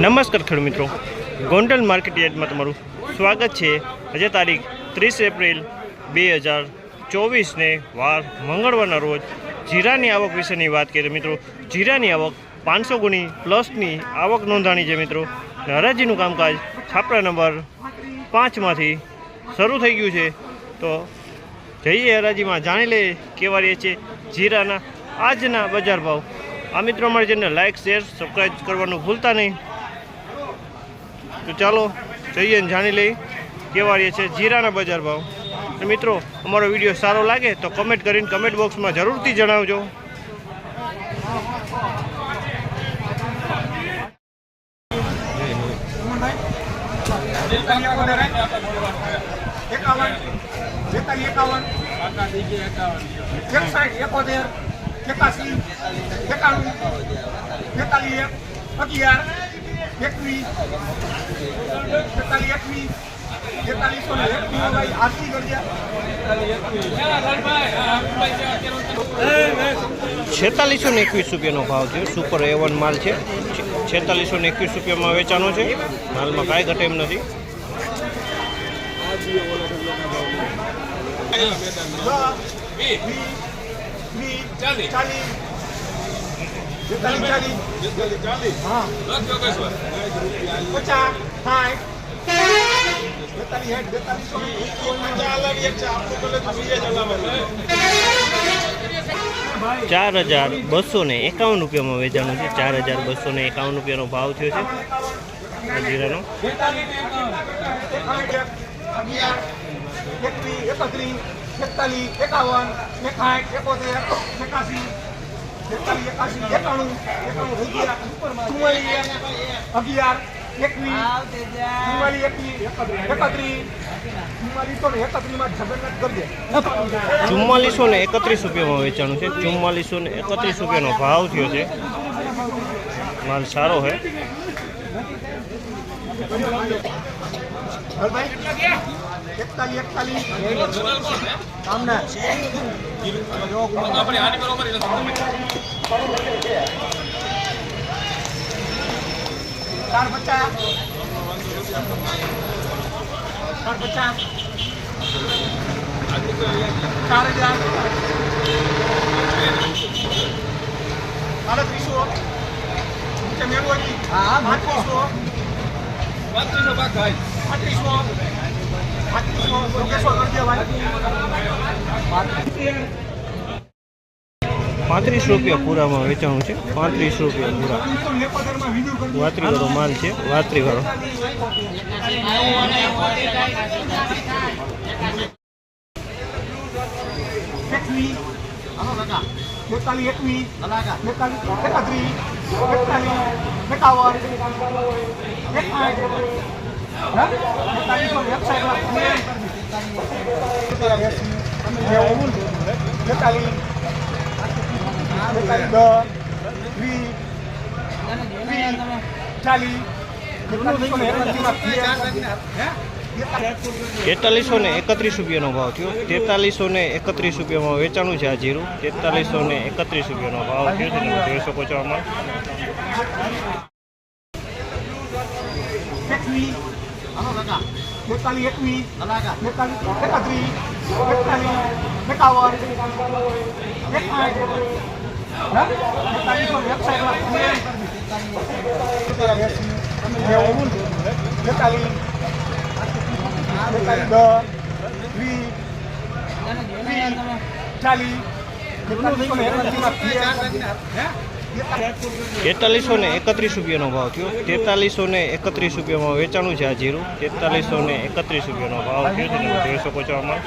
નમસ્કાર ખેડૂત મિત્રો. ગોંડલ માર્કેટ યાર્ડમાં તમારું સ્વાગત છે. આજે તારીખ ત્રીસ એપ્રિલ બે હજાર ચોવીસને વાર મંગળવારના રોજ જીરાની આવક વિશેની વાત કરીએ મિત્રો, જીરાની આવક પાંચસો ગુણી પ્લસની આવક નોંધાણી છે મિત્રો. હરાજીનું કામકાજ છાપરા નંબર પાંચમાંથી શરૂ થઈ ગયું છે. તો જઈએ હરાજીમાં, જાણી લઈએ કેવા રહે છે જીરાના આજના બજાર ભાવ. આ મિત્રો અમારી ચેનલ લાઇક શેર, સબસ્ક્રાઈબ કરવાનું ભૂલતા નહીં. તો ચાલો જઈએ ને જાણી લઈએ કેવા રહે છે જીરાના બજાર ભાવ. તો મિત્રો, અમારો વીડિયો સારો લાગે તો કમેન્ટ કરીને કમેન્ટ બોક્સમાં જરૂરથી જણાવજો. એકાવન અગિયાર એકવીસ બેતાલીસ એકવીસ બેતાલીસો ને એકવીસ ભાઈ આરતી કરજે. છેતાલીસો ને એકવીસ રૂપિયાનો ભાવ છે સુપર એવન માલ છે. છેતાલીસો ને એકવીસ રૂપિયામાં વેચાણો છે. માલમાં કાંઈ ઘટે એમ નથી. ચાલીસ ચાલીસ ચાલીસ હા. પચાસ સાઠ. બેતાલીસ સાઠ બેતાલીસો ચાર હજાર બસો ને એકાવન રૂપિયામાં વેચાણું છે. ચાર હજાર બસો ને એકાવન રૂપિયાનો ભાવ થયો છે. જીરાનો એકતાલીસ એકાવન એકાઠ એકોતેર એકવીસ ચુમ્માલીસ ને એકત્રીસ રૂપિયામાં વેચાણું છે. ચુમ્માલીસો ને એકત્રીસ રૂપિયાનો ભાવ થયો છે. માલ સારો છે. એકતાલીસ એકતાલી. સામને. ચાર પચાસ. ચાર પચાસ. ચાર હજાર. સાડત્રીસો નીચે મેળવણી પાંત્રીસો પાંત્રીસો પાંત્રીસો લોકેશો કરી દેવાય પાંત્રીસ રૂપિયા પૂરામાં વેચાણું છે. પાંત્રીસ રૂપિયા પૂરા. વાતરીવાળો માલ છે. વાતરીવાળો. બેતાલીસ એકવીસ બેતાલીસ એકત્રીસ એકાવન તેતાલીસો ને એકત્રીસ રૂપિયાનો ભાવ થયો. તેતાલીસો ને એકત્રીસ રૂપિયામાં વેચાણું છે આ જીરું. તેતાલીસો ને એકત્રીસ રૂપિયાનો ભાવ થયો છે તમે જોઈ શકો છો આમાં એકવીસ બેતાલીસ એકવીસ બેતાલીસ એકત્રીસ બેતાલીસ એકાવન એકાઠ બેતાલીસો વેબસાઇટ નેવું બેતાલીસ બેતાલીસ દસ વીસ વીસ ચાલીસ બેતાલીસો ને એકત્રીસમાં તેતાલીસો ને એકત્રીસ રૂપિયાનો ભાવ થયો. તેતાલીસો ને એકત્રીસ રૂપિયામાં વેચાણું છે આ જીરું. તેતાલીસો ને એકત્રીસ રૂપિયાનો ભાવ થયો તમે જોઈ શકો છો આમાં.